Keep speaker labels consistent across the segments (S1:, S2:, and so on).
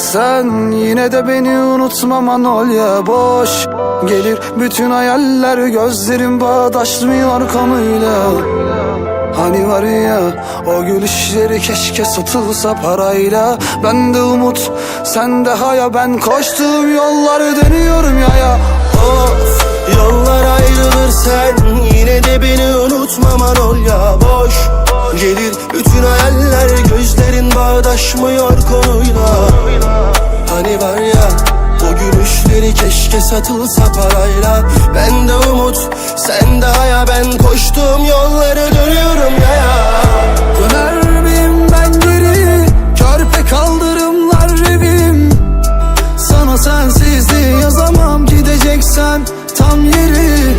S1: ayrılırsan Yine de beni unutmaman ol ya boş Gelir bütün hayaller gözlerim bağdaşmıyor konuyla. Hani var ya o gülüşleri keşke satılsa parayla. Ben de umut sen de haya ben koştuğum yolları dönüyorum ya ya
S2: Of Yollar ayrılır sen Yine de beni unutmaman ol ya boş Gelir bütün hayaller Gözlerin bağdaşmıyor konuyla Hani var ya o gülüşleri keşke satılsa parayla. Ben de umut sen de haya. Ben koştuğum yolları dönüyorum ya ya.
S1: Döner miyim ben geri? Körpe kaldırımlar evim Sana sensizliği yazamam. Gideceksen tam yeri.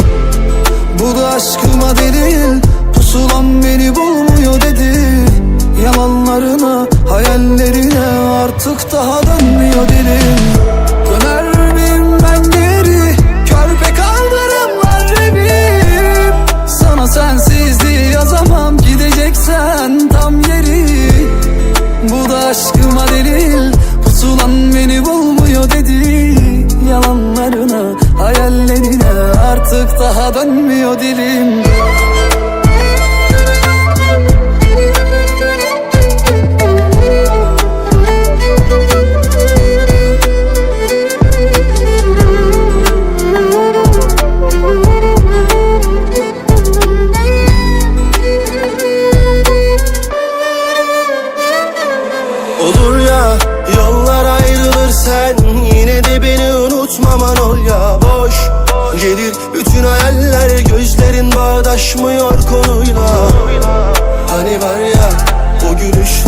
S1: Bu da aşkıma delil Pusulam beni dedi Yalanlarına, hayallerine Artık daha dönmüyor dilim. Döner miyim ben geri Körpe kaldırımlar evim Sana sensizliği yazamam Gideceksen tam yeri. Bu da aşkıma delil Pusulan beni bulmuyor dedi. Yalanlarına, hayallerine Artık daha dönmüyor dilim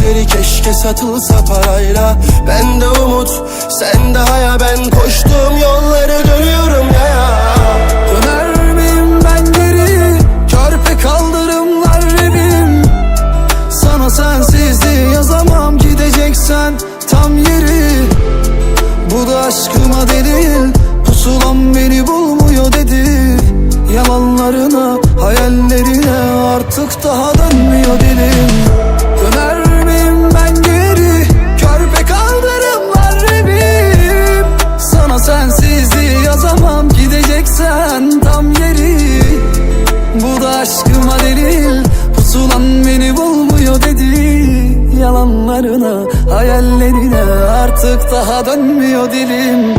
S2: gülüşleri keşke satılsa parayla. Ben de umut sen de haya. Ben koştuğum yolları dönüyorum ya ya.
S1: Döner miyim ben geri? Körpe kaldırımlar evim Sana sensizliği yazamam. Gideceksen tam yeri. Bu da aşkıma delil Pusulam beni bulmuyor dedi. Yalanlarına, hayallerine Artık daha dönmüyor dilim daha dönmüyor dilim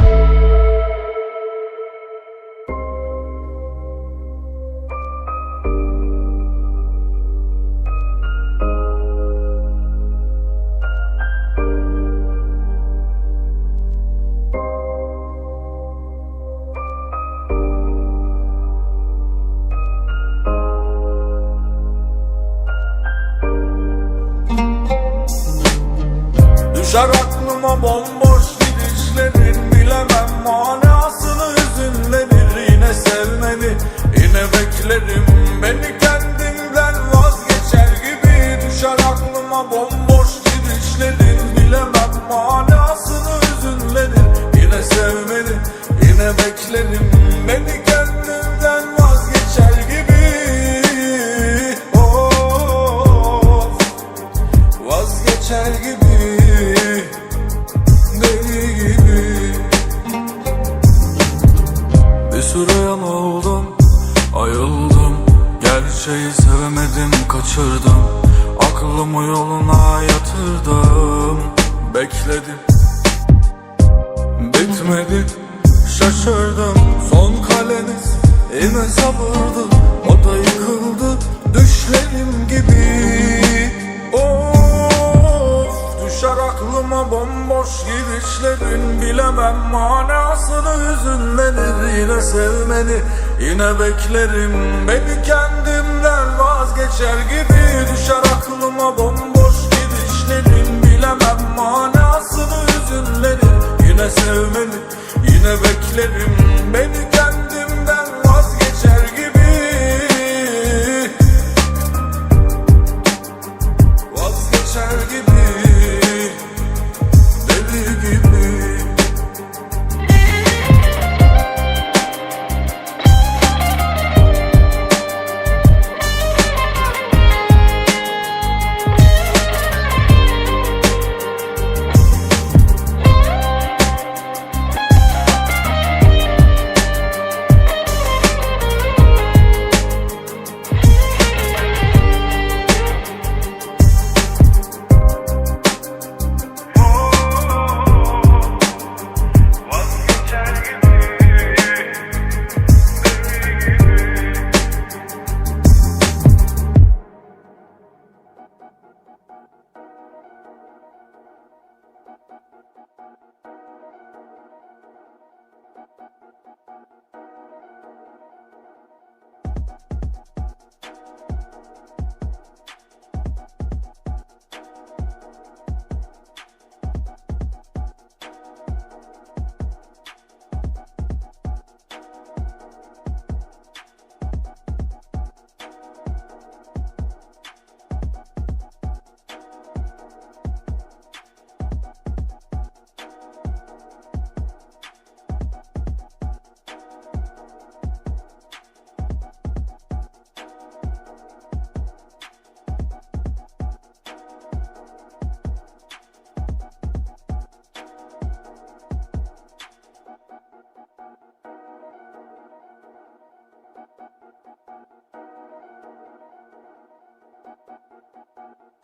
S3: Düşer aklıma bomboş gidişlerin Bilemem manasını hüzünlenir Yine sevmeni yine beklerim Beni Bekledim. Bitmedi. Şaşırdım. Son kaleniz yine sabırdı. O da yıkıldı. Düşlerim gibi. Of düşer aklıma bomboş gidişlerin. Bilemem manasını hüzünlenir Yine sevmeni. Yine beklerim. Beni kendimden vazgeçer gibi Thank you.